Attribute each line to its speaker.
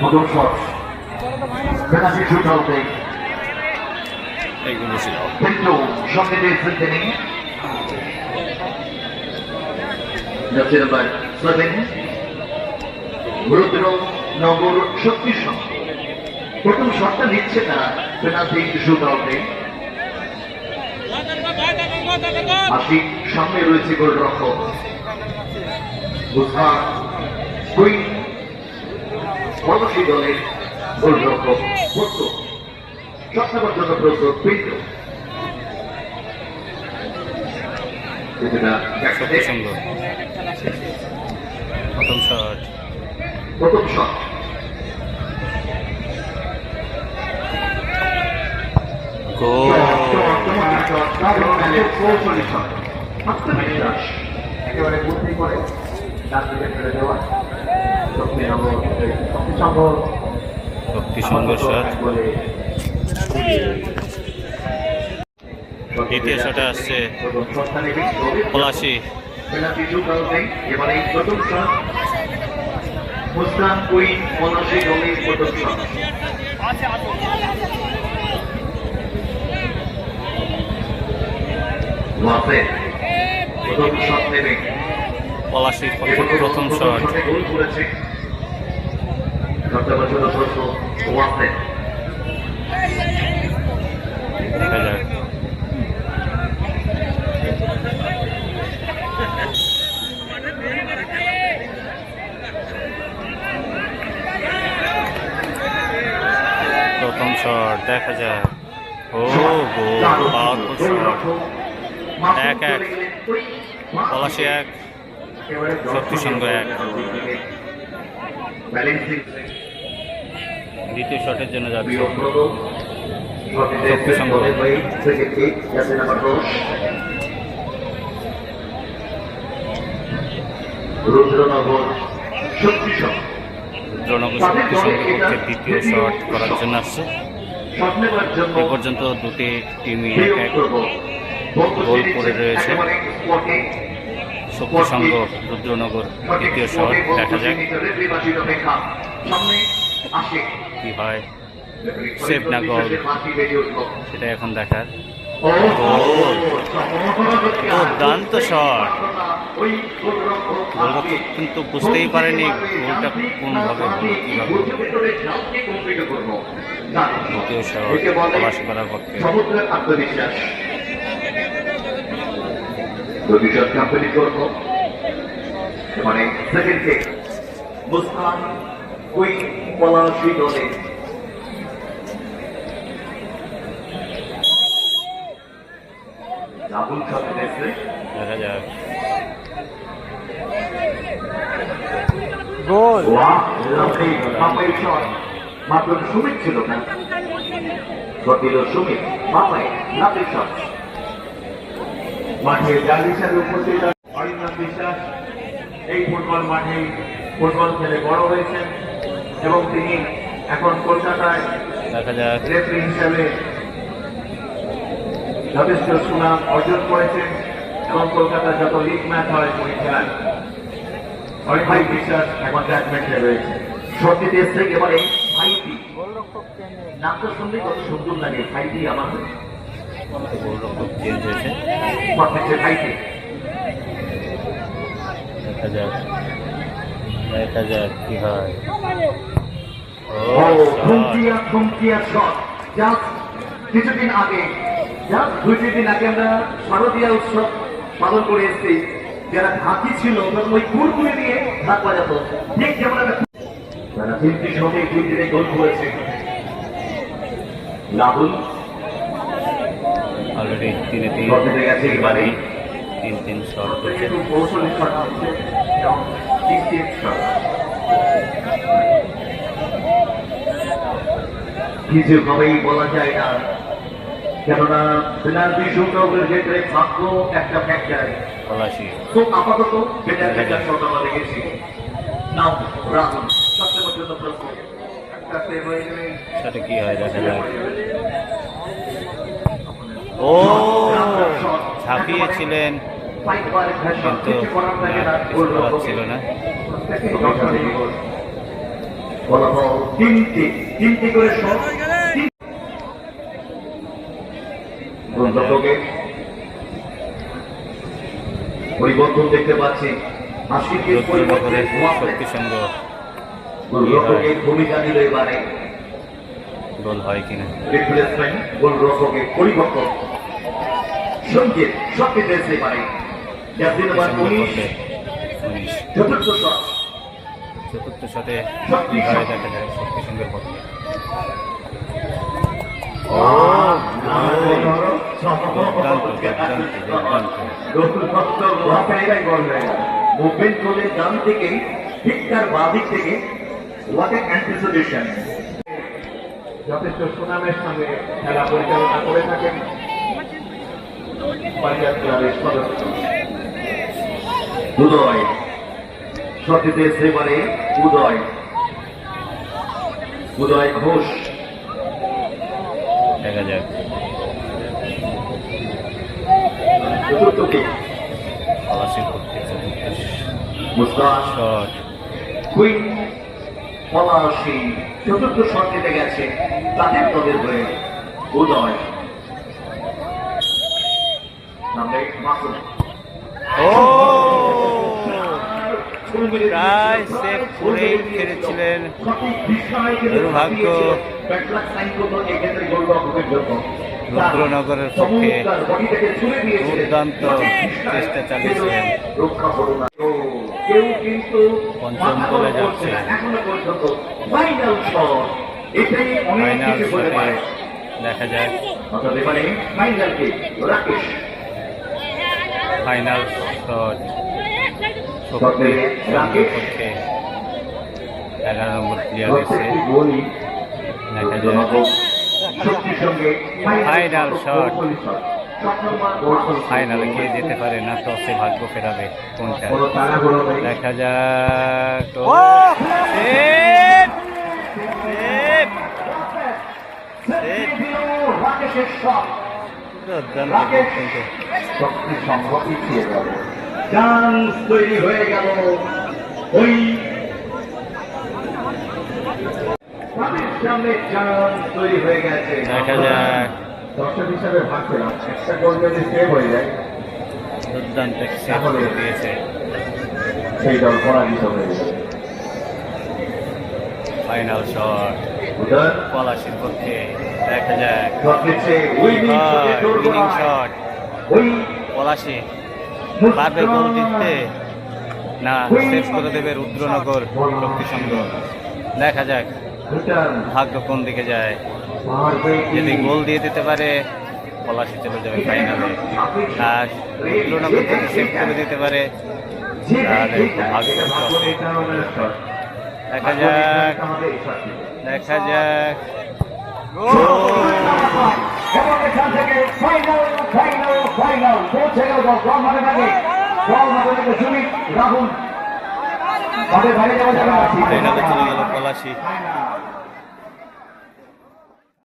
Speaker 1: প্রথম shot. Penalty shoot
Speaker 2: ছিল
Speaker 1: কিন্তু সঙ্গে দিয়েছেন তিনি যাচ্ছে নাম্বার সেভেন রুদ্র নগর শক্তি সংঘ প্রথম শটটা নিচ্ছে না পেনাল্টি শুট আউটে আশিক সামনে রয়েছে গোলরক্ষক। বুঝা দুই পদসী দলের গোলরক্ষক জন্য প্রস্তুত
Speaker 2: প্রথম শট।
Speaker 1: প্রথম শট।
Speaker 2: গোল
Speaker 1: একেবারে বুদ্ধি করে ডান দিকে ফেলে দেওয়া। বলে
Speaker 2: দ্বিতীয় শটে আসছে পলাশি।
Speaker 1: কুইন
Speaker 2: পলাশির প্রথম শট।
Speaker 1: বছর প্রশ্ন ওয়াসেদ
Speaker 2: দেখা প্রথম শট, দেখা যাক। ও গোল পাওয়ারফুল শট। এক এক। পলাশি এক শক্তি সংঘ এক। দ্বিতীয় শটের জন্য যাচ্ছে
Speaker 1: শক্তি সংঘ রুদ্রনগর শক্তি
Speaker 2: দ্বিতীয় শট করার জন্য আসছে। এ পর্যন্ত দুটি টিমই এক এক গোল করে রয়েছে। শক্তি সংঘ রুদ্রনগর দ্বিতীয় দেখা যাক।
Speaker 1: আসে
Speaker 2: কি হয় সেভ না গোল সেটা এখন দেখার। দুর্দান্ত শট গোলরক্ষক কিন্তু বুঝতেই পারেনি গোলটা কোনভাবে দ্বিতীয় শট পলাশি করার পক্ষে।
Speaker 1: মানে সেকেন্ড কে মুস্তান পলাশি দলে রাহুল সাথে দেখছে
Speaker 2: দেখা যাক।
Speaker 3: গোল।
Speaker 1: লাভলি মাপাই শট মাত্র সুমিত ছিল না। ঘটিল সুমিত মাপাই লাভলি শট মাঠে জালিসার উপস্থিত অরিন্দম বিশ্বাস। এই ফুটবল মাঠে ফুটবল খেলে বড় হয়েছেন। এবং তিনি এখন কলকাতায় রেফারি হিসেবে যথেষ্ট সুনাম অর্জন করেছেন এবং কলকাতার যত লিগ ম্যাচ হয় উনি খেলান অনেক ভাই বিশ্বাস এখন ম্যাচে রয়েছে। সত্যি দেশ থেকে এবারে ভাইটি নামটা শুনলে কত সুন্দর লাগে ভাইটি আমার
Speaker 2: দেখা যাক। দেখা যাক কি হয়? শট।
Speaker 1: জাস্ট কিছুদিন আগে দুই দিন আগে আমরা শারদীয়া উৎসব পালন করে এসেছি। যারা ঢাকি ছিল ওই কুরকুরে দিয়ে ঢাক বাজাতো ঠিক যেমন তারা তিনটি সঙ্গে দুই দিনে গোল করেছে। রাহুল।
Speaker 2: অলরেডি তিনে তিন।
Speaker 1: গেছে এবারে
Speaker 2: তিন তিন শট
Speaker 1: কৌশলী শট কবেই বলা যায় না কেননা পেনাল্টি শুট আউটের ক্ষেত্রে ভাগ্য একটা ফ্যাক্টর তো আপাতত বেটার শট আমরা দেখেছি রাহুল সবচেয়ে প্রশ্ন
Speaker 2: কি হয় ঝাঁপিয়েছিলেন। কিন্তু ছিল না।
Speaker 1: তিনটি তিনটি করে পরিবর্তন দেখতে পাচ্ছি।
Speaker 2: শক্তি
Speaker 1: ভূমিকা নিল এবারে।
Speaker 2: গোল হয় কিনা?
Speaker 1: রিপ্লেসমেন্ট গোলরক্ষকের পরিবর্তন। সংগীত শক্তি দিয়েছে এবারে। চতুর্থ শট
Speaker 2: চতুর্থ সাথে
Speaker 1: শক্তি
Speaker 2: ঘরে দেখা যায় শক্তি সংঘের পক্ষে
Speaker 1: ও
Speaker 2: দুর্দান্ত, দুর্দান্ত, দুর্দান্ত।
Speaker 1: মুভমেন্ট করে ডান থেকে ঠিক তার বাঁ থেকে। হোয়াট অ্যান্টিসিপেশন
Speaker 3: যথেষ্ট সুনামের সঙ্গে খেলা পরিচালনা করে থাকেন। পাঞ্জাব ক্লাবের সদস্য।
Speaker 1: উদয়। সঠিতে সেবারে উদয়। উদয় ঘোষ।
Speaker 2: দেখা যাক।
Speaker 1: চতুর্থ
Speaker 2: শট।
Speaker 1: গেছে তাদের দলের হয়ে উদয়। নামে মাসুদ
Speaker 2: ও প্রায় সেভ করেই ফিরেছিলেন দুর্ভাগ্য। রুদ্রনগরের পক্ষে দুর্দান্ত চেষ্টা চালিয়েছিলেন। পঞ্চম
Speaker 1: করছে
Speaker 2: যাচ্ছে।
Speaker 1: ফাইনাল
Speaker 2: দেখা যায়
Speaker 1: ফাইনাল
Speaker 2: শট শক্তি
Speaker 1: শটে
Speaker 2: সংঘের
Speaker 1: রাকেশ
Speaker 2: পক্ষে এগারো নম্বর প্লেয়ার এসে দেখা যায় shot।
Speaker 1: শট
Speaker 2: ফাইনালে কে যেতে পারে না টসে ভাগ্য ফেরাবে কোনটা দেখা যাক দুর্দান্ত
Speaker 1: চান্স তৈরি হয়ে গেল। ওই সামনে চান্স তৈরি হয়ে গেছে।
Speaker 2: দেখা যাক
Speaker 3: দর্শক হিসাবে ভাবছিলাম একটা গোল যদি সেভ হয়ে যায়।
Speaker 2: দুর্দান্ত সেভ করে দিয়েছে।
Speaker 3: সেই দল পরাজিত হয়ে যাবে
Speaker 2: ফাইনাল শট পলাশির পক্ষে দেখা যাক পলাশি। পারবে গোল দিতে না সেভ করে দেবে রুদ্রনগর শক্তি সংঘ। দেখা যাক ভাগ্য কোন দিকে যায়। যদি গোল দিয়ে দিতে পারে পলাশি চলে যাবে ফাইনালে আর রুদ্রনগর যদি সেভ করে দিতে পারে তাহলে ভাগ্য। দেখা যাক। দেখা যাক।
Speaker 1: থেকে ফাইনাল পৌঁছে গেল বল মাঠে থাকে বল মাঠে থাকে সুমিত রাহুল মাঠে বাইরে যাওয়া যাবে না।
Speaker 2: ফাইনালে চলে গেল পলাশি